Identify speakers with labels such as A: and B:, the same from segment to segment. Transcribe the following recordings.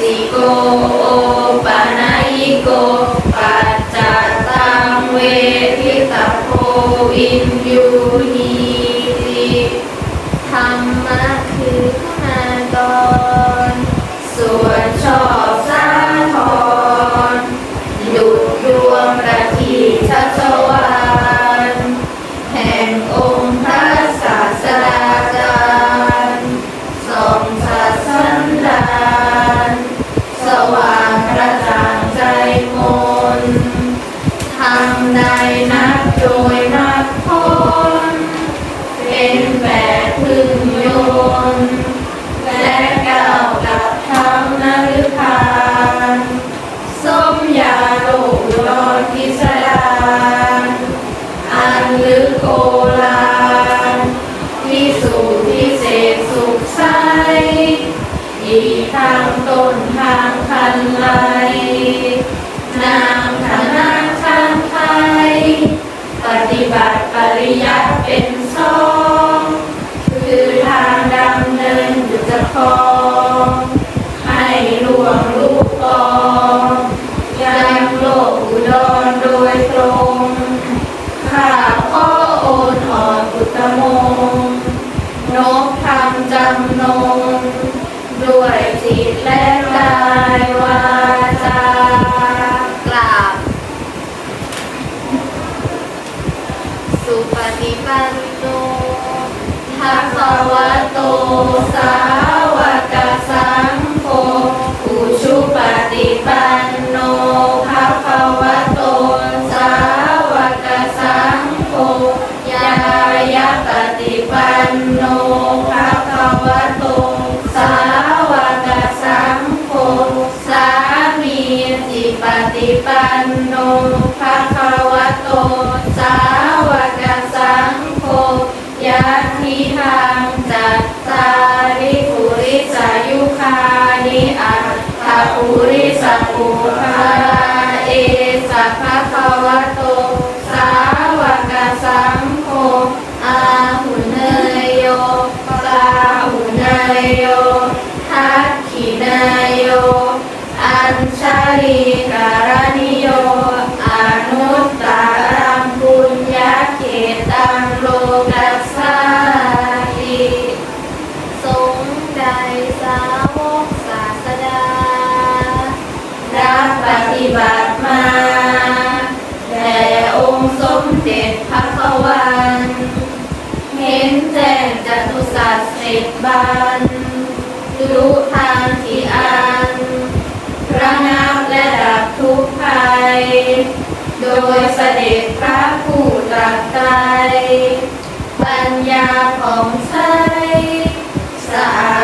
A: สิโกโอปะนายิโกปัจจตังเวทิตาโพอินยู ทางต้นทางคันไหลนางขนางข้างไทยปฏิบัติปริยัติเป็นสองคือทางดำเนินดุจคองให้ลวงลูกกองยังโลกอุดรโดยตรงข้าก็โอนอ่อนอุตมงนกทำจำนง ด้วยจิตและกายวาจากราบ สุปฏิปันโนทัสวัตโตสา ยะทิทางจัตตาริภูริสายุคานิอัตตาปุริสั
B: พุคา
A: ตุสัตสิบบันรู้ทางที่อันระงับและดับทุกภัย โดยเสด็จพระผู้ตรัสไตรปัญญาของใสสะอาด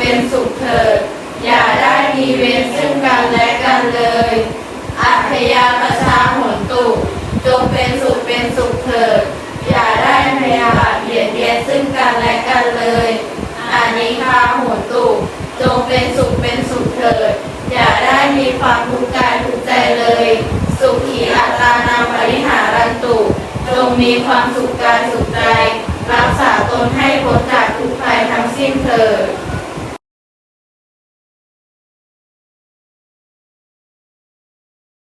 A: เป็นสุขเถิด อย่าได้มีเวรซึ่งกันและกันเลยอัพยาประชาหนตุจงเป็นสุขเป็นสุขเถิด อย่าได้พยาบาทเบียดเบียนซึ่งกันและกันเลยอานิคาหนตุจงเป็นสุขเป็นสุขเถิด อย่าได้มีความทุกข์กายทุกใจเลย สุขีอัตานาปริหารันตุจงมีความสุขกายสุขใจ รักษาตนให้พ้นจาก